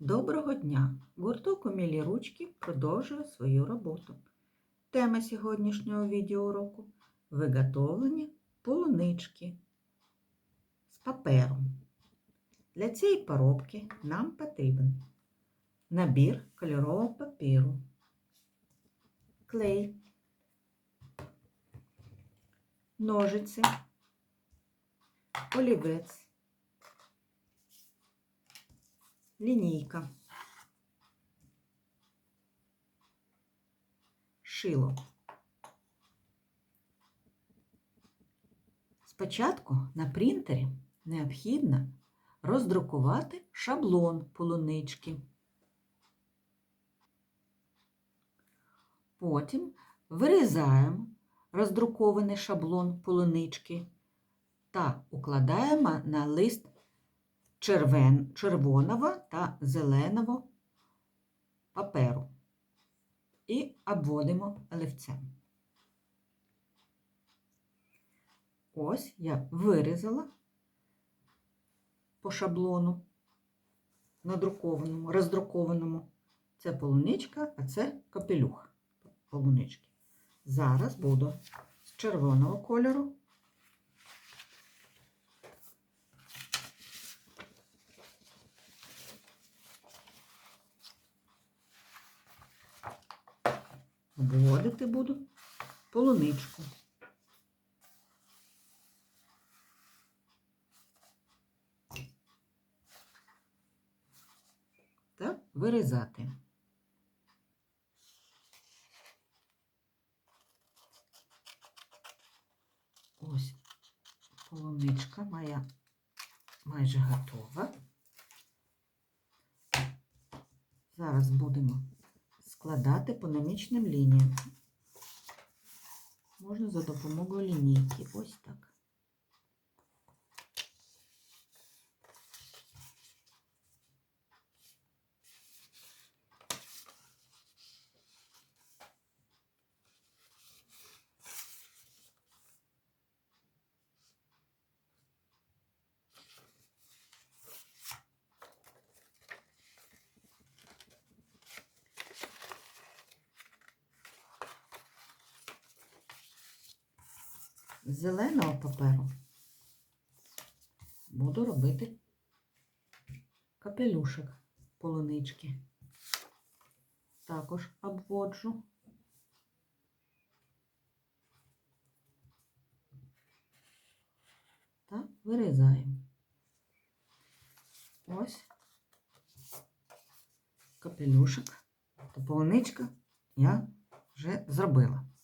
Доброго дня! Гурток «Умілі ручки продовжує свою роботу. Тема сьогоднішнього відеоуроку – виготовлення полунички з паперу. Для цієї поробки нам потрібен набір кольорового папіру, клей, ножиці, олівець, лінійка, шило. Спочатку на принтері необхідно роздрукувати шаблон полунички. Потім вирізаємо роздрукований шаблон полунички та укладаємо на лист червен, червоного та зеленого паперу і обводимо олівцем. Ось я вирізала по шаблону надрукованому, роздрукованому. Це полуничка, а це капелюх полунички. Зараз буду з червоного кольору обводити буду полуничку. Та вирізати. Ось полуничка моя майже готова. Зараз будемо складати по намічним лініям. Можна за допомогою лінійки. Ось так. З зеленого паперу буду робити капелюшок полунички. Також обводжу. Та вирізаємо. Ось капелюшок та полуничка я вже зробила.